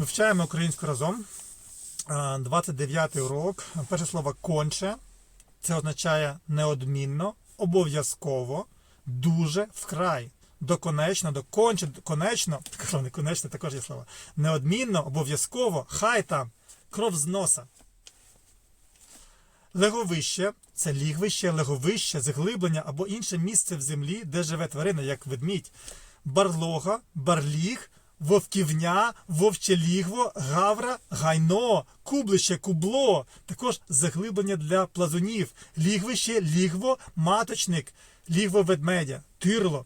Вивчаємо українську разом. А, 29 урок. Перше слово конче. Це означає неодмінно, обов'язково, дуже, вкрай. Доконечно, доконче, конечно, не конечно, також є слово. Неодмінно, обов'язково, хай там, кров з носа. Леговище це лігвище, леговище, заглиблення або інше місце в землі, де живе тварина, як ведмідь. Барлога, барліг, вовківня, вовче лігво, гавра, гайно, кублище, кубло. Також заглиблення для плазунів. Лігвище, лігво, маточник, лігво ведмедя, тирло.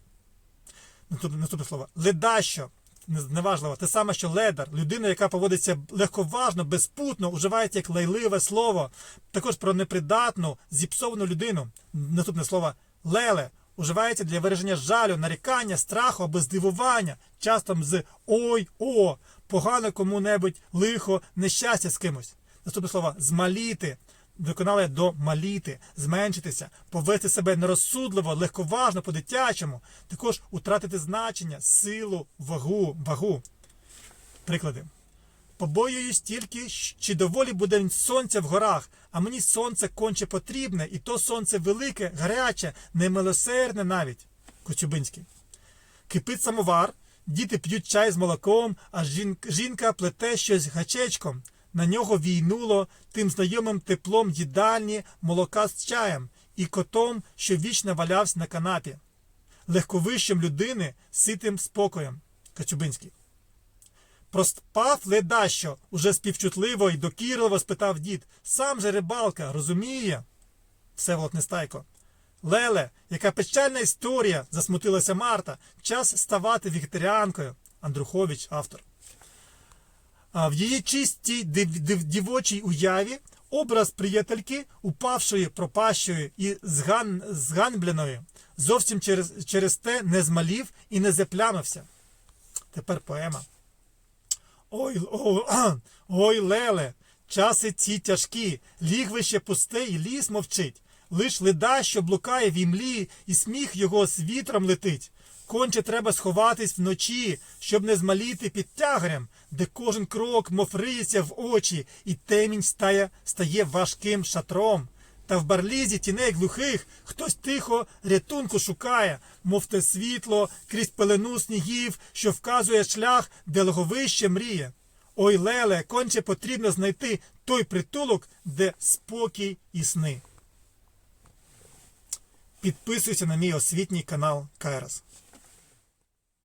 Наступне, наступне слово. Ледащо. Не- Неважливо, те саме, що ледар, людина, яка поводиться легковажно, безпутно, уживається як лайливе слово. Також про непридатну, зіпсовану людину. Наступне слово леле уживається для вираження жалю, нарікання, страху або здивування, часто з ой, о, погано кому-небудь, лихо, нещастя з кимось. Наступне слово змаліти. Виконали до маліти, зменшитися, повести себе нерозсудливо, легковажно, по-дитячому, також утратити значення, силу, вагу, вагу. Приклади. Побоююсь тільки, чи доволі буде сонця в горах, а мені сонце конче потрібне, і то сонце велике, гаряче, немилосердне навіть. Коцюбинський. Кипить самовар, діти п'ють чай з молоком, а жінка плете щось гачечком. На нього війнуло тим знайомим теплом їдальні молока з чаєм і котом, що вічно валявся на канапі. Легковищем людини ситим спокоєм. Кацюбинський. Проспав ледащо, уже співчутливо й докірливо спитав дід. Сам же рибалка, розуміє? Всеволод Нестайко. Леле, яка печальна історія, засмутилася Марта. Час ставати вегетаріанкою. Андрухович, автор. А в її чистій див, див, дівочій уяві образ приятельки, упавшої, пропащої і зган, зганьбленої, зовсім через, через те не змалів і не заплямився. Тепер поема. Ой, ой, ой, Леле, часи ці тяжкі, лігвище пусте і ліс мовчить. Лиш леда, що блукає в імлі, і сміх його з вітром летить. Конче треба сховатись вночі, щоб не змаліти під тягарем, де кожен крок мов риється в очі, і темінь стає, стає важким шатром. Та в барлізі тіней глухих хтось тихо рятунку шукає, мов те світло крізь пелену снігів, що вказує шлях, де логовище мріє. Ой, Леле, конче потрібно знайти той притулок, де спокій і сни. Підписуйся на мій освітній канал Кайрос.